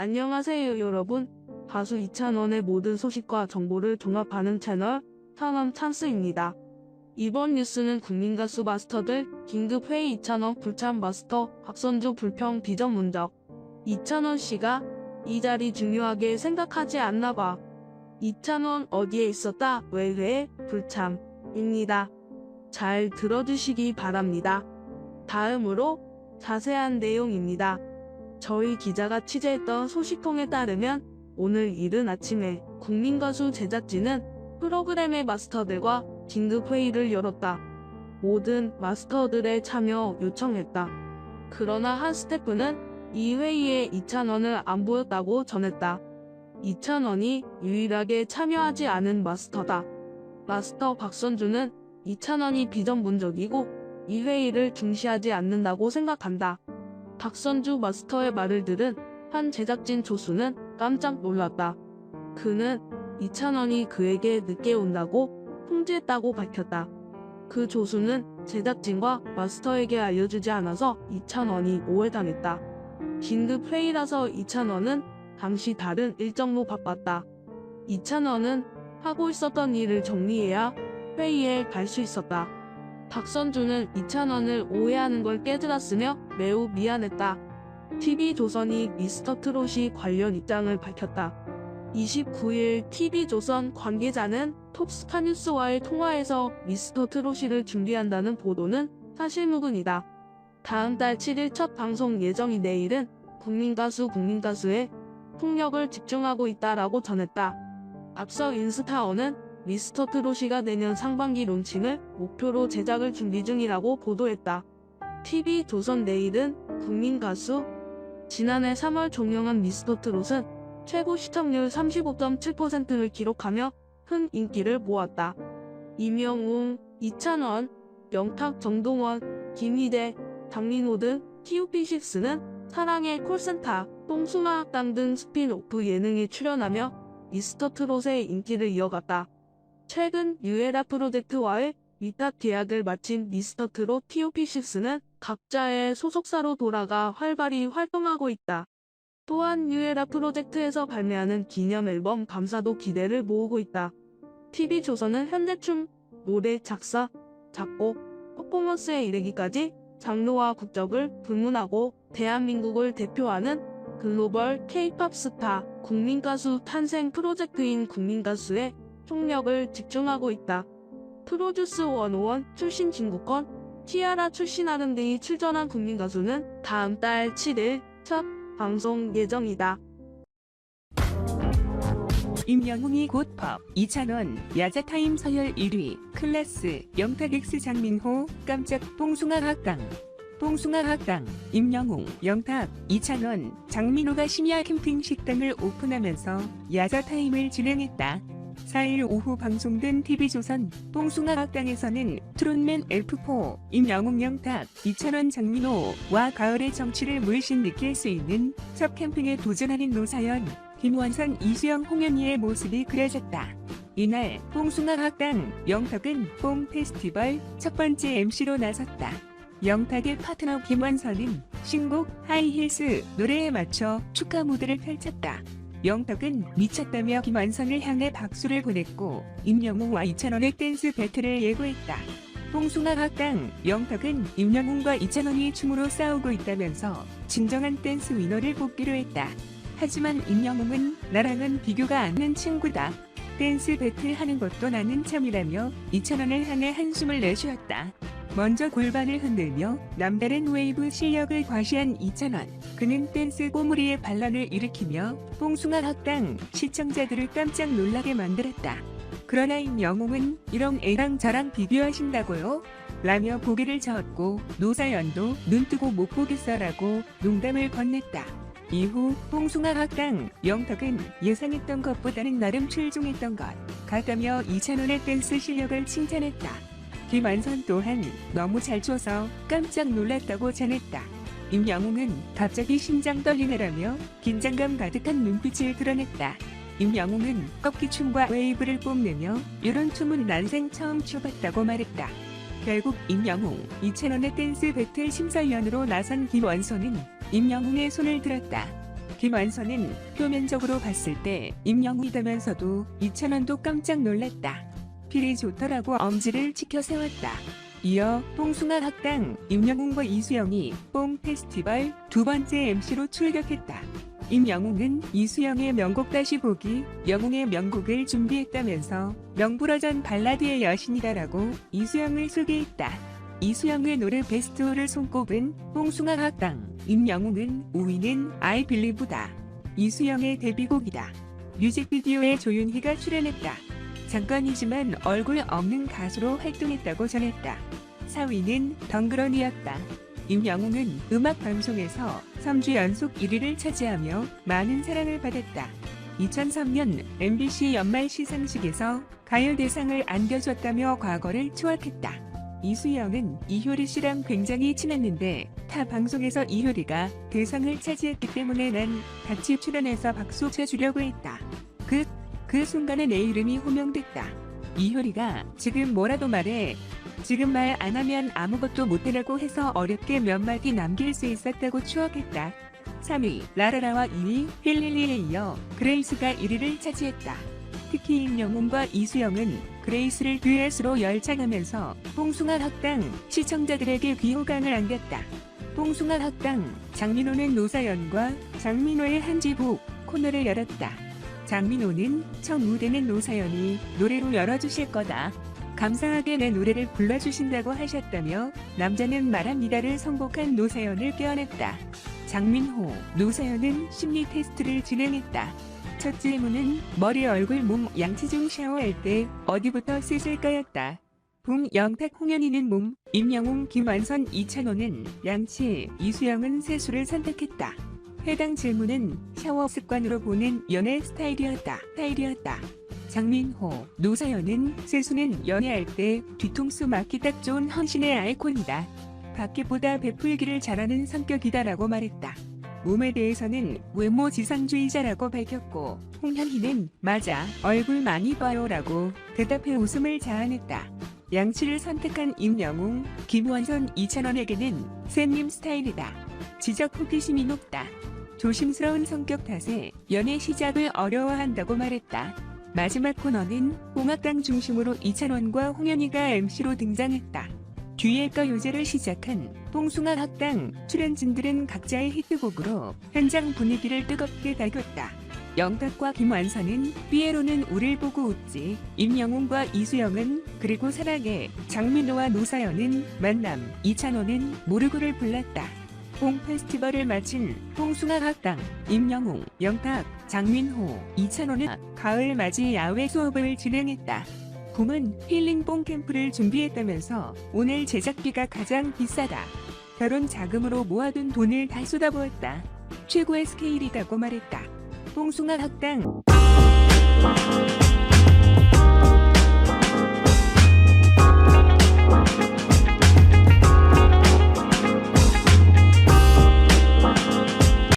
안녕하세요 여러분. 가수 이찬원의 모든 소식과 정보를 종합하는 채널 상암 찬스입니다. 이번 뉴스는 국민가수 마스터들 긴급회의 이찬원 불참 마스터 박선주 불평 비전 문적 이찬원 씨가 이 자리 중요하게 생각하지 않나 봐. 이찬원 어디에 있었다 왜왜 불참 입니다. 잘 들어주시기 바랍니다. 다음으로 자세한 내용입니다. 저희 기자가 취재했던 소식통에 따르면 오늘 이른 아침에 국민가수 제작진은 프로그램의 마스터들과 긴급 회의를 열었다. 모든 마스터들의 참여 요청했다. 그러나 한 스태프는 이 회의에 이찬원을 안 보였다고 전했다. 이찬원이 유일하게 참여하지 않은 마스터다. 마스터 박선주는 이찬원이 비전문적이고 이 회의를 중시하지 않는다고 생각한다. 박선주 마스터의 말을 들은 한 제작진 조수는 깜짝 놀랐다. 그는 이찬원이 그에게 늦게 온다고 통지했다고 밝혔다. 그 조수는 제작진과 마스터에게 알려주지 않아서 이찬원이 오해당했다. 긴급 회의라서 이찬원은 당시 다른 일정로 바빴다. 이찬원은 하고 있었던 일을 정리해야 회의에 갈 수 있었다. 박선주는 이찬원을 오해하는 걸 깨달았으며 매우 미안했다. TV조선이 미스터 트롯이 관련 입장을 밝혔다. 29일 TV조선 관계자는 톱스타 뉴스와의 통화에서 미스터 트롯이를 준비한다는 보도는 사실무근이다. 다음 달 7일 첫 방송 예정인 내일은 국민가수 국민가수에 폭력을 집중하고 있다라고 전했다. 앞서 인스타어는 미스터 트롯이가 내년 상반기 론칭을 목표로 제작을 준비 중이라고 보도했다. TV 조선 내일은 국민 가수 지난해 3월 종영한 미스터 트롯은 최고 시청률 35.7%를 기록하며 큰 인기를 모았다. 이명웅, 이찬원, 영탁 정동원, 김희대, 장민호 등 TUP6는 사랑의 콜센터, 똥수마 학당 등 스핀오프 예능에 출연하며 미스터 트롯의 인기를 이어갔다. 최근 유에라 프로젝트와의 위탁 계약을 마친 미스터 트롯 TOP6는 각자의 소속사로 돌아가 활발히 활동하고 있다. 또한 유에라 프로젝트에서 발매하는 기념 앨범 감사도 기대를 모으고 있다. TV조선은 현대춤, 노래 작사, 작곡, 퍼포먼스에 이르기까지 장르와 국적을 불문하고 대한민국을 대표하는 글로벌 K-팝 스타 국민가수 탄생 프로젝트인 국민가수에 총력을 집중하고 있다. 프로듀스 101 출신 진국권, 티아라 출신 아름등이 출전한 국민 가수는 다음 달 7일 첫 방송 예정이다. 임영웅이 곧 법, 이찬원, 야자타임 서열 1위, 클래스, 영탁엑스 장민호, 깜짝 뽕숭아 학당. 뽕숭아 학당, 임영웅, 영탁, 이찬원, 장민호가 심야 캠핑 식당을 오픈하면서 야자타임을 진행했다. 4일 오후 방송된 TV조선 뽕숭아 학당에서는 트롯맨 F4, 임영웅 영탁, 이찬원 장민호와 가을의 정취를 물씬 느낄 수 있는 첫 캠핑에 도전하는 노사연, 김원선, 이수영, 홍현희의 모습이 그려졌다. 이날 뽕숭아 학당 영탁은 뽕 페스티벌 첫 번째 MC로 나섰다. 영탁의 파트너 김원선은 신곡 하이힐스 노래에 맞춰 축하 무대를 펼쳤다. 영탁은 미쳤다며 김원선을 향해 박수를 보냈고 임영웅과 이찬원의 댄스 배틀을 예고했다. 뽕숭아 학당 영탁은 임영웅과 이찬원이 춤으로 싸우고 있다면서 진정한 댄스 위너를 뽑기로 했다. 하지만 임영웅은 나랑은 비교가 안 되는 친구다. 댄스 배틀 하는 것도 나는 참이라며 이찬원을 향해 한숨을 내쉬었다. 먼저 골반을 흔들며 남다른 웨이브 실력을 과시한 이찬원. 그는 댄스 꼬무리에 반란을 일으키며 뽕숭아 학당 시청자들을 깜짝 놀라게 만들었다. 그러나 임영웅은 이런 애랑 저랑 비교하신다고요? 라며 고개를 저었고 노사연도 눈뜨고 못 보겠어라고 농담을 건넸다. 이후 뽕숭아 학당 영탁은 예상했던 것보다는 나름 출중했던 것 같다며 이찬원의 댄스 실력을 칭찬했다. 김완선 또한 너무 잘 춰서 깜짝 놀랐다고 전했다. 임영웅은 갑자기 심장 떨리네라며 긴장감 가득한 눈빛을 드러냈다. 임영웅은 꺾기춤과 웨이브를 뽐내며 이런 춤은 난생 처음 춰봤다고 말했다. 결국 임영웅, 이찬원의 댄스 배틀 심사위원으로 나선 김원선은 임영웅의 손을 들었다. 김완선은 표면적으로 봤을 때 임영웅이다면서도 이찬원도 깜짝 놀랐다. 필이 좋더라고 엄지를 치켜 세웠다. 이어 뽕숭아 학당 임영웅과 이수영이 뽕 페스티벌 두 번째 MC로 출격했다. 임영웅은 이수영의 명곡 다시 보기, 영웅의 명곡을 준비했다면서 명불허전 발라드의 여신이다라고 이수영을 소개했다. 이수영의 노래 베스트를 손꼽은 뽕숭아 학당, 임영웅은 5위는 I Believe다. 이수영의 데뷔곡이다. 뮤직비디오에 조윤희가 출연했다. 잠깐이지만 얼굴 없는 가수로 활동했다고 전했다. 4위는 덩그러니였다. 임영웅은 음악 방송에서 3주 연속 1위를 차지하며 많은 사랑을 받았다. 2003년 MBC 연말 시상식에서 가요 대상을 안겨줬다며 과거를 추억했다. 이수영은 이효리 씨랑 굉장히 친했는데 타 방송에서 이효리가 대상을 차지했기 때문에 난 같이 출연해서 박수 쳐주려고 했다. 그, 그 순간에 내 이름이 호명됐다. 이효리가 지금 뭐라도 말해. 지금 말 안 하면 아무것도 못해라고 해서 어렵게 몇 마디 남길 수 있었다고 추억했다. 3위 라라라와 2위 힐릴리에 이어 그레이스가 1위를 차지했다. 특히 임영웅과 이수영은 그레이스를 듀엣으로 열창하면서 뽕숭아 학당 시청자들에게 귀호강을 안겼다. 뽕숭아 학당 장민호는 노사연과 장민호의 한지복 코너를 열었다. 장민호는 첫 무대는 노사연이 노래로 열어주실 거다. 감사하게 내 노래를 불러주신다고 하셨다며 남자는 말합니다를 선곡한 노사연을 껴안았다. 장민호, 노사연은 심리 테스트를 진행했다. 첫 질문은 머리, 얼굴, 몸 양치 중 샤워할 때 어디부터 씻을까였다. 봄, 영탁, 홍현이는 몸, 임영웅, 김완선, 이찬호는 양치, 이수영은 세수를 선택했다. 해당 질문은 샤워 습관으로 보는 연애 스타일이었다. 스타일이었다. 장민호, 노사연은 세수는 연애할 때 뒤통수 맞기 딱 좋은 헌신의 아이콘이다. 밖에보다 베풀기를 잘하는 성격이다라고 말했다. 몸에 대해서는 외모 지상주의자라고 밝혔고 홍현희는 맞아 얼굴 많이 봐요라고 대답해 웃음을 자아냈다. 양치를 선택한 임영웅, 김원선, 이찬원에게는 샌님 스타일이다. 지적 호기심이 높다. 조심스러운 성격 탓에 연애 시작을 어려워한다고 말했다. 마지막 코너는 홍학당 중심으로 이찬원과 홍현희가 MC로 등장했다. 뒤에가 요제를 시작한 뽕숭아 학당 출연진들은 각자의 히트곡으로 현장 분위기를 뜨겁게 달궜다. 영탁과 김완선은 삐에로는 우릴 보고 웃지, 임영웅과 이수영은 그리고 사랑해, 장민호와 노사연은 만남, 이찬호는 모르고를 불렀다. 뽕 페스티벌을 마친 뽕숭아 학당, 임영웅, 영탁, 장민호, 이찬호는 가을 맞이 야외 수업을 진행했다. 붐은 힐링뽕 캠프를 준비했다면서 오늘 제작비가 가장 비싸다. 결혼 자금으로 모아둔 돈을 다 쏟아부었다. 최고의 스케일이라고 말했다. 뽕숭아 학당